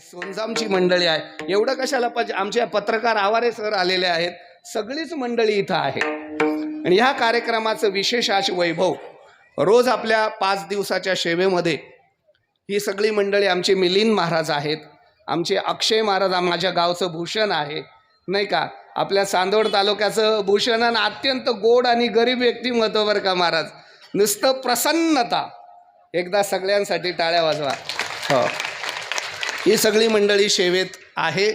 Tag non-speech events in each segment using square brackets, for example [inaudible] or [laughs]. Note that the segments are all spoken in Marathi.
सोनजामची मंडळी आहे. एवढं कशाला पाहिजे? आमचे पत्रकार आवारे सर आलेले आहेत. सगळीच मंडळी इथं आहे आणि ह्या कार्यक्रमाचं विशेष आज वैभव. रोज आपल्या पाच दिवसाच्या सेवेमध्ये ही सगळी मंडळी आमचे मिलिंद महाराज आहेत. आमचे अक्षय महाराज माझ्या गावचं भूषण आहे. नाही का? आपल्या चांदोड तालुक्याचं भूषण आणि अत्यंत गोड आणि गरीब व्यक्तिमत्व बरं का महाराज? नुसतं प्रसन्नता. एकदा सगळ्यांसाठी टाळ्या वाजवा. हो. ही सगळी मंडळी सेवेत आहे.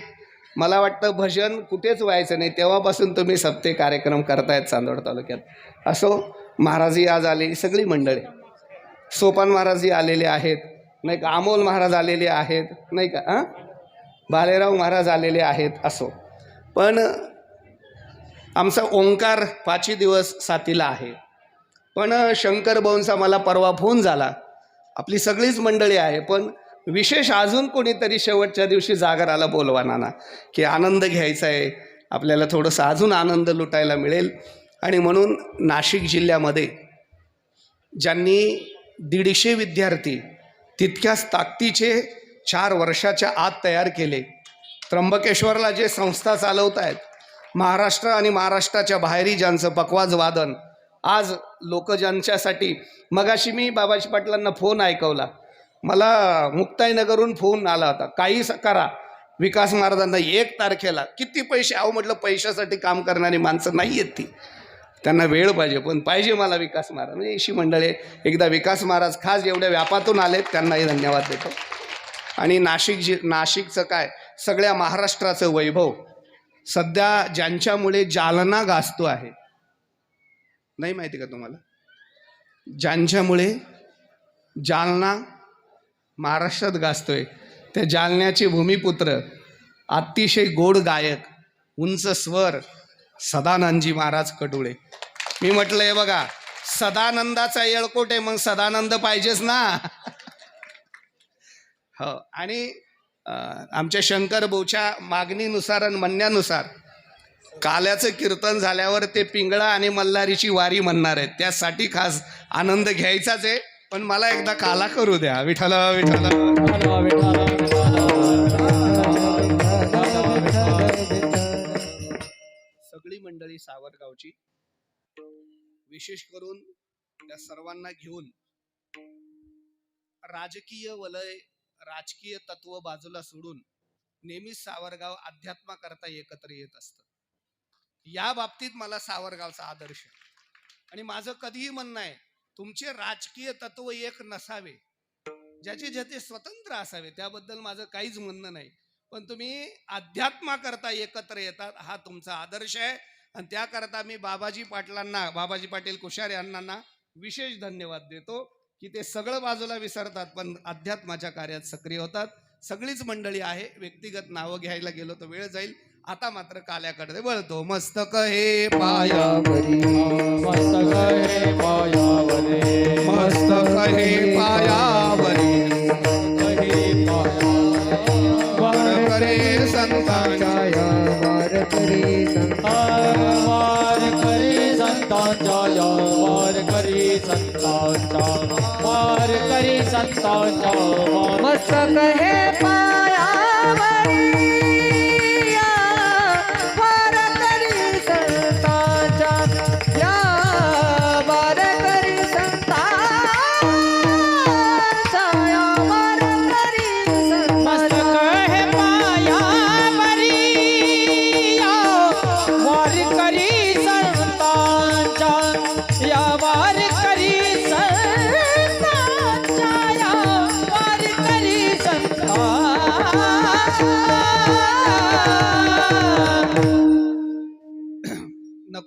मला वाटतं भजन कुठेच व्हायचं नाही. तेव्हापासून तुम्ही सप्ते कार्यक्रम करतायत चांदोड तालुक्यात. असो महाराजी आज आले सगळी मंडळी. सोपान महाराजी आलेले आहेत. नाही का अमोल महाराज आलेले आहेत. नाही का हां? बालेराव महाराज आलेले आहेत असो. पण आमचा ओंकार पाचही दिवस साथीला आहे. पण शंकर भाऊंचा मला परवा फोन झाला. आपली सगळीच मंडळी आहे पण विशेष अजून कोणीतरी शेवटच्या दिवशी जागराला बोलवाना ना की आनंद घ्यायचा आहे आपल्याला थोडंसं अजून आनंद लुटायला मिळेल. आणि म्हणून नाशिक जिल्ह्यामध्ये ज्यांनी दीडशे विद्यार्थी तितक्याच ताकदीचे चार वर्षाच्या आत तयार केले त्र्यंबकेश्वरला जे संस्था चालवत आहेत महाराष्ट्र आणि महाराष्ट्राच्या बाहेरी ज्यांचं पकवाज वादन आज लोक ज्यांच्यासाठी मगाशी मी बाबाजी पाटलांना फोन ऐकवला मला मुक्ताईनगरहून फोन आला होता. काही स- करा. विकास महाराजांना एक तारखेला किती पैसे? अहो म्हटलं पैशासाठी काम करणारी माणसं नाही आहेत ती. त्यांना वेळ पाहिजे पण पाहिजे मला विकास महाराज. म्हणजे अशी मंडळे एकदा विकास महाराज खास एवढ्या व्यापातून आलेत त्यांनाही धन्यवाद देतो. आणि नाशिक जि नाशिकचं काय? सगळ्या महाराष्ट्राचं वैभव. सध्या ज्यांच्यामुळे जालना गाजतो आहे. नाही माहिती का तुम्हाला? ज्यांच्यामुळे जालना महाराष्ट्रात गाजतोय. त्या जालन्याचे भूमिपुत्र अतिशय गोड गायक उंच स्वर सदानंदजी महाराज कटुळे मी म्हटलं हे बघा सदानंदाचा येळकोट आहे मग सदानंद पाहिजेच ना. [laughs] हो आणि आमच्या शंकर भाऊच्या मागणीनुसार आणि म्हणण्यानुसार काल्याचं कीर्तन झाल्यावर ते पिंगळा आणि मल्हारीची वारी म्हणणार आहेत. त्यासाठी खास आनंद घ्यायचाच आहे. पण मला एकदा काला करू द्या. विठ्ठल विठ्ठल. सगळी मंडळी सावरगावची विशेष करून त्या सर्वांना घेऊन राजकीय वलय राजकीय तत्व बाजूला सोडून नेहमीच सावरगाव अध्यात्माकरता एकत्र येत असतं. या बाबतीत मला सावरगावचा आदर्श आणि माझं कधीही म्हणणं आहे तुमचे राजकीय तत्व एक नसावे. ज्याचे ज्याचे स्वतंत्र असावे त्याबद्दल माझं काहीच म्हणणं नाही. पण तुम्ही अध्यात्माकरता एकत्र येतात हा तुमचा आदर्श आहे. आणि त्याकरता मी बाबाजी पाटलांना बाबाजी पाटील कुशार यांना विशेष धन्यवाद देतो की ते सगळं बाजूला विसरतात पण अध्यात्माच्या कार्यात सक्रिय होतात. सगळीच मंडळी आहे व्यक्तिगत नावं घ्यायला गेलो तर वेळ जाईल. आता मात्र काल्याकडे वळतो. मस्तक हे पाया मस्तक हे पायावरे. मस्तक हे पायावरी. हे वर करे संतांच्या वार करी वार करी संतांच्या वार करी संतांच्या. वार करी संतांच्या मस्तक हे पायावरी.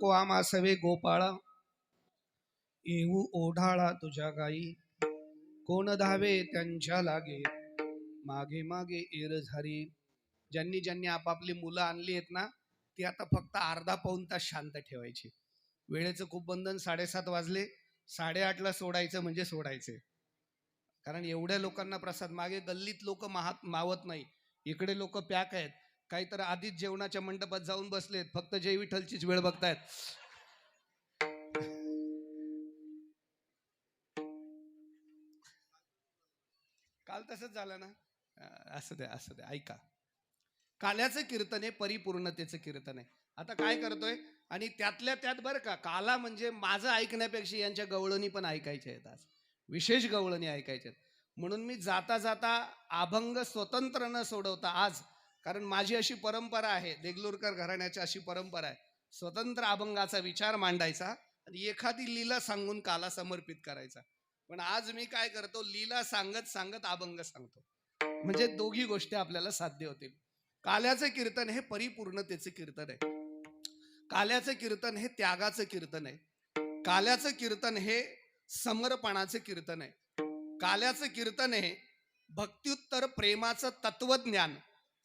नको आमा सवे गोपाळा येऊ ओढाळा तुझ्या गाई. कोण धावे त्यांच्या लागे मागे मागे एर झारी. ज्यांनी ज्यांनी आपापली मुलं आणली आहेत ना ती आता फक्त अर्धा पाऊन तास शांत ठेवायची. वेळेचं खूप बंधन साडेसात वाजले साडेआठला सोडायचं म्हणजे सोडायचे. कारण एवढ्या लोकांना प्रसाद मागे गल्लीत लोक माहत मावत नाही. इकडे लोक पॅक आहेत. काही तर आधीच जेवणाच्या मंडपात जाऊन बसलेत. फक्त जय विठ्ठलचीच वेळ बघतायत. काल तसंच झालं ना? असं द्या असं द्या ऐका. काल्याचं कीर्तन आहे परिपूर्णतेचं कीर्तन आहे. आता काय करतोय? आणि त्यातल्या त्यात बरं का काला म्हणजे माझं ऐकण्यापेक्षा यांच्या गवळणी पण ऐकायच्या आहेत आज. विशेष गवळणी ऐकायच्या आहेत. म्हणून मी जाता जाता अभंग स्वतंत्र न सोडवता आज कारण माझी अशी परंपरा आहे देगलूरकर घराण्याची अशी परंपरा आहे. स्वतंत्र अभंगाचा विचार मांडायचा आणि एखादी लीला सांगून काला समर्पित करायचा. पण आज मी काय करतो लीला सांगत सांगत अभंग सांगतो. म्हणजे दोघी गोष्टी आपल्याला साध्य होतील. काल्याचं कीर्तन हे परिपूर्णतेचं कीर्तन आहे. काल्याचं कीर्तन हे त्यागाचं कीर्तन आहे. काल्याचं कीर्तन हे समर्पणाचं कीर्तन आहे. काल्याचं कीर्तन हे भक्त्युत्तर प्रेमाचं तत्वज्ञान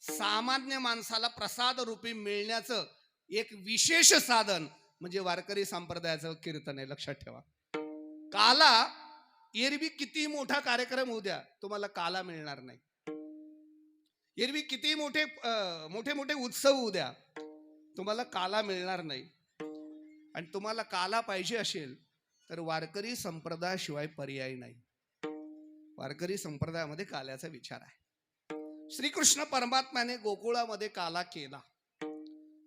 सामान्य माणसाला प्रसाद रूपी मिळण्याचं एक विशेष साधन म्हणजे वारकरी संप्रदायाचं कीर्तन आहे लक्षात ठेवा. काला एरवी किती मोठा कार्यक्रम होऊ द्या तुम्हाला काला मिळणार नाही. एरवी किती मोठे मोठे मोठे उत्सव होऊ द्या तुम्हाला काला मिळणार नाही. आणि तुम्हाला काला पाहिजे असेल तर वारकरी संप्रदायाशिवाय पर्याय नाही. वारकरी संप्रदायामध्ये काल्याचा विचार आहे. श्रीकृष्ण परमात्म्याने गोकुळामध्ये काला केला.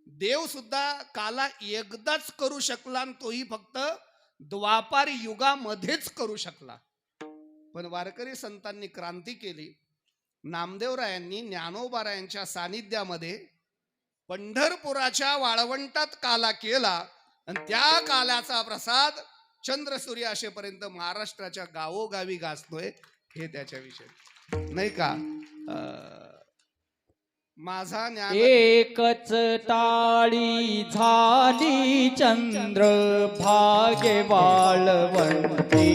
देव सुद्धा काला एकदाच करू शकला आणि तोही फक्त द्वापार युगामध्येच करू शकला. पण वारकरी संतांनी क्रांती केली. नामदेवरायांनी ज्ञानोबारायांच्या सानिध्यामध्ये पंढरपुराच्या वाळवंटात काला केला आणि त्या कालाचा प्रसाद चंद्र सूर्य असेपर्यंत महाराष्ट्राच्या गावोगावी गाजतोय हे त्याच्याविषयी. नाही का? माझा ज्ञान एकच ताळी झाली चंद्र भागे वाळवंती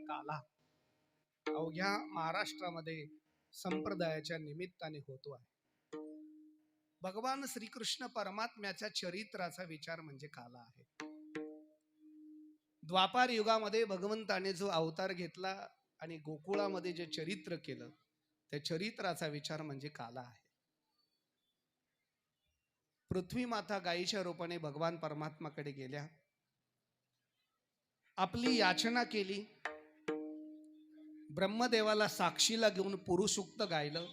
केलेला काला. अवघ्या महाराष्ट्रामध्ये संप्रदायाच्या निमित्ताने होतो आहे. भगवान श्रीकृष्ण परमात्म्याच्या चरित्राचा विचार म्हणजे काला आहे. द्वापार युगामध्ये भगवंताने जो अवतार घेतला आणि गोकुळामध्ये जे चरित्र केलं त्या चरित्राचा विचार म्हणजे काला आहे. पृथ्वी माता गायीच्या रूपाने भगवान परमात्माकडे गेल्या. आपली याचना केली. ब्रह्मदेवाला साक्षीला घेऊन पुरुषुक्त गायलं.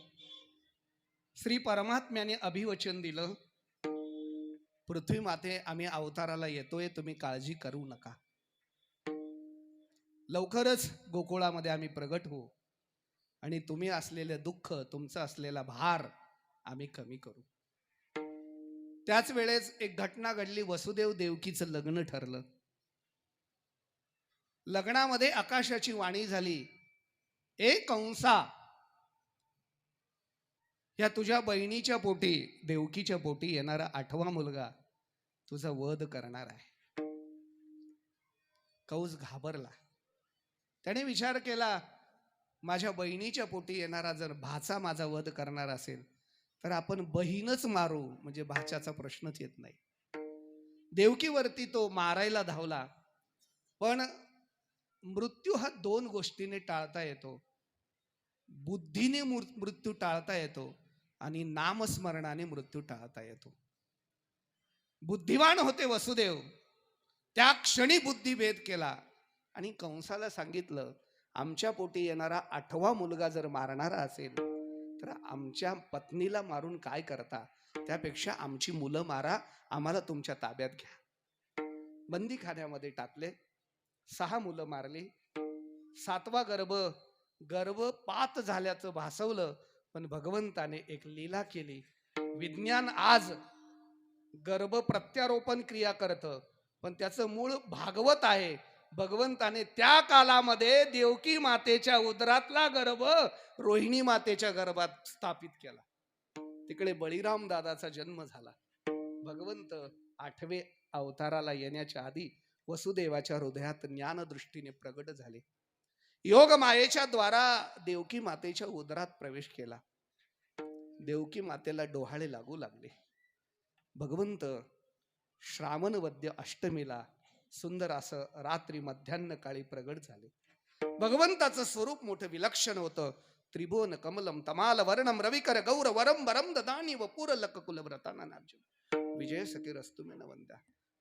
श्री परमात्म्याने अभिवचन दिलं. पृथ्वी माते आम्ही अवताराला येतोय तुम्ही काळजी करू नका. लवकरच गोकुळामध्ये आम्ही प्रगट होऊ. आणि तुम्ही असलेले दुःख तुमचा असलेला भार आम्ही कमी करू. त्याच वेळेस एक घटना घडली वसुदेव देवकीचं लग्न ठरलं. लग्नामध्ये आकाशाची वाणी झाली. ए कंसा या तुझ्या बहिणीच्या पोटी देवकीच्या पोटी येणारा आठवा मुलगा तुझा वध करणार आहे. कौस घाबरला. त्याने विचार केला माझ्या बहिणीच्या पोटी येणारा जर भाचा माझा वध करणार असेल तर आपण बहीणच मारू म्हणजे भाच्याचा प्रश्नच येत नाही. देवकीवरती तो मारायला धावला पण मृत्यू हा दोन गोष्टीने टाळता येतो. बुद्धीने मृ- मृत्यू टाळता येतो आणि नामस्मरणाने मृत्यू टाळता येतो. बुद्धिवान होते वसुदेव. त्या क्षणी बुद्धिभेद केला आणि कंसाला सांगितलं आमच्या पोटी येणारा आठवा मुलगा जर मारणारा असेल तर आमच्या पत्नीला मारून काय करता? त्यापेक्षा आमची मुलं मारा आम्हाला तुमच्या ताब्यात घ्या. बंदी खाण्यामध्ये टाकले सहा मुलं मारली सातवा गर्भ गर्भपात झाल्याचं भासवलं पण भगवंताने एक लीला केली. विज्ञान आज गर्भ प्रत्यारोपण क्रिया करतं पण त्याचं मूळ भागवत आहे. भगवंताने त्या कालामध्ये देवकी मातेच्या उदरातला गर्भ रोहिणी मातेच्या गर्भात स्थापित केला. तिकडे बळीराम दादाचा जन्म झाला. भगवंत आठवे अवताराला येण्याच्या आधी वसुदेवाच्या हृदयात ज्ञानदृष्टीने प्रगट झाले. योग मायेच्या द्वारा देवकी मातेच्या उदरात प्रवेश केला. देवकी मातेला डोहाळे लागू लागले. भगवंत श्रावण वद्य अष्टमीला सुंदर असं रात्री मध्यान्ह काळी प्रगट झाले. भगवंताचं स्वरूप मोठं विलक्षण होतं. त्रिभुवन कमलम तमाल वर्णम रविकर गौर वरम वरम ददानी व पुर लक कुलव्रताना नार्जुन विजय सखी रस्तुमेन वंद्या.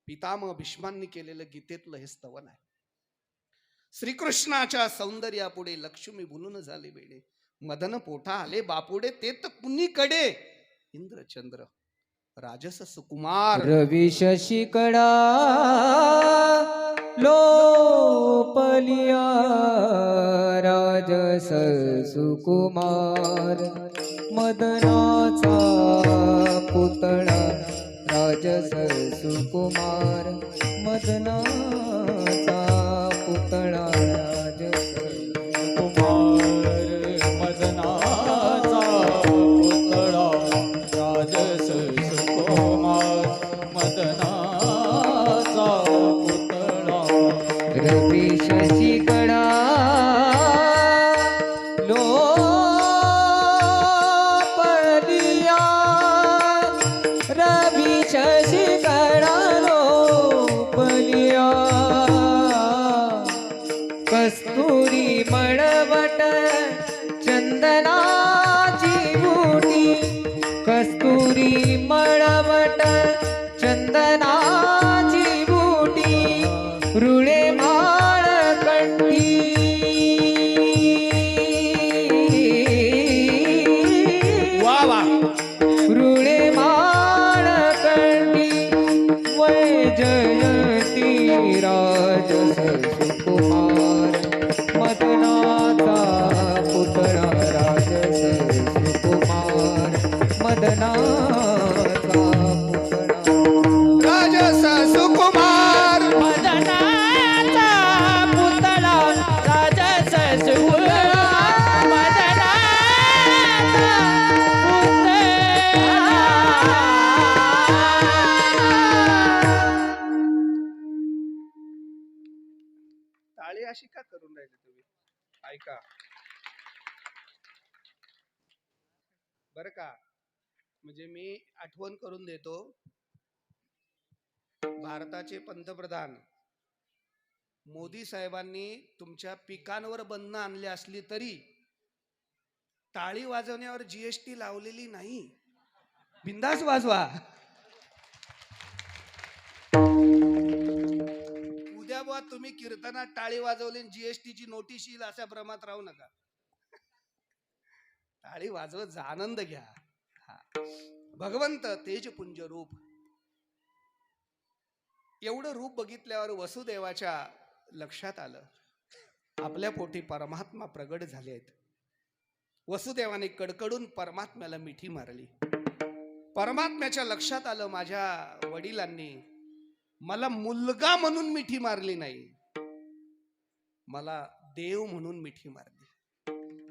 पितामह भीष्मांनी केलेलं गीतेतलं हे स्तवन आहे. श्रीकृष्णाच्या सौंदर्यापुढे लक्ष्मी बुलून झाले वेळे मदन पोठा आले बापुडे ते तर कुणीकडे? इंद्रचंद्र. राजस सुकुमार. रवी शशिकडा लोपलिया राजस सुकुमार. मदनाचा पुतळा राजस सुकुमार. मदनाचा पुतळा अशी का करून राहिले तुम्ही? ऐका. बर का? म्हणजे मी आठवण करून देतो. भारताचे पंतप्रधान मोदी साहेबांनी तुमच्या पिकांवर बंधनं आणली असली तरी टाळी वाजवण्यावर जीएसटी लावलेली नाही. बिंदास वाजवा. उद्या बुवा तुम्ही कीर्तनात टाळी वाजवली जीएसटीची नोटीस येईल अशा भ्रमात राहू नका. टाळी वाजवत आनंद घ्या. भगवंत तेजपुंज रूप. एवढं रूप बघितल्यावर वसुदेवाच्या लक्षात आलं. आपल्या पोटी परमात्मा प्रगट झाले आहेत वसुदेवाने कडकडून परमात्म्याला मिठी मारली. परमात्म्याच्या लक्षात आलं माझ्या वडिलांनी मला मुलगा म्हणून मिठी मारली नाही. मला देव म्हणून मिठी मारली.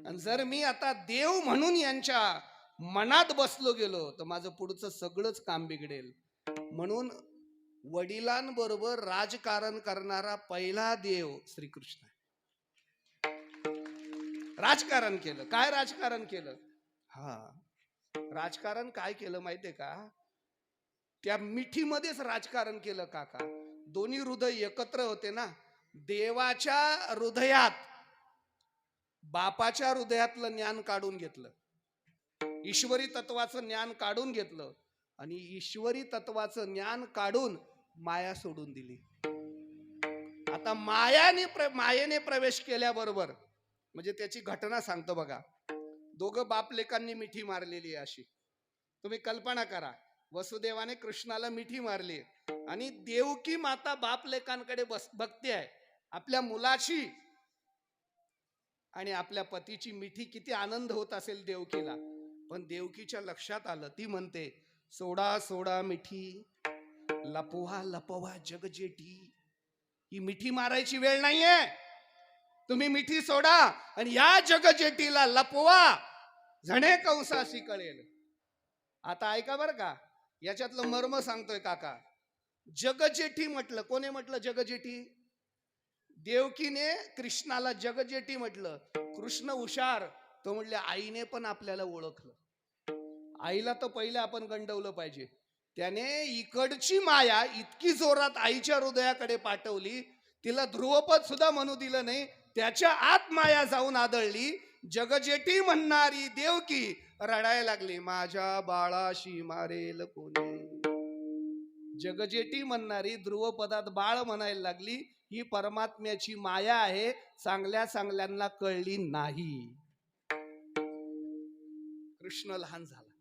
आणि जर मी आता देव म्हणून यांच्या मनात बसलो गेलो तर माझं पुढचं सगळंच काम बिघडेल. म्हणून वडिलांबरोबर राजकारण करणारा पहिला देव श्रीकृष्ण राजकारण केलं. काय राजकारण केलं? हा. राजकारण काय केलं माहितीये का? त्या मिठीमध्येच राजकारण केलं काका. दोन्ही हृदय एकत्र होते ना. देवाच्या हृदयात बापाच्या हृदयातलं ज्ञान काढून घेतलं. ईश्वरी तत्वाचं ज्ञान काढून घेतलं आणि ईश्वरी तत्वाचं ज्ञान काढून माया सोडून दिली. आता मायाने प्र मायेने प्रवेश केल्याबरोबर म्हणजे त्याची घटना सांगतो बघा. दोघं बापलेकांनी मिठी मारलेली आहे अशी. तुम्ही कल्पना करा वसुदेवाने कृष्णाला मिठी मारली आणि देवकी माता बापलेकांकडे बस बघते आहे. आपल्या मुलाची आणि आपल्या पतीची मिठी किती आनंद होत असेल देवकीला. पण देवकीच्या लक्षात आलं ती म्हणते सोडा सोडा मिठी लपवा लपवा जगजेठी ही मिठी मारायची वेळ नाहीये. तुम्ही मिठी सोडा आणि या जगजेटीला लपवा. झणे कंसाशी कळेल. आता ऐका बरं का याच्यातलं मर्म सांगतोय काका. जगजेठी म्हटलं कोणी म्हटलं जगजेठी देवकीने कृष्णाला जगजेठी म्हटलं. कृष्ण हुशार तो म्हणले आईने पण आपल्याला ओळखलं. आईला तर पहिले आपण गंडवलं पाहिजे. त्याने इकडची माया इतकी जोरात आईच्या हृदयाकडे पाठवली तिला ध्रुवपद सुद्धा म्हणू दिलं नाही त्याच्या आत माया जाऊन आदळली जगजेटी म्हणणारी देवकी रडायला लागली माझ्या बाळाशी मारेल कोणी? जगजेटी म्हणणारी ध्रुवपदात बाळ म्हणायला लागली ही परमात्म्याची माया आहे चांगल्या चांगल्यांना कळली नाही. कृष्ण लहान झाला.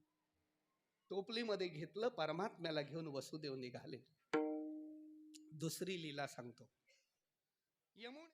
टोपलीमध्ये घेतलं परमात्म्याला घेऊन वसुदेव निघाले दुसरी लीला सांगतो. यमुन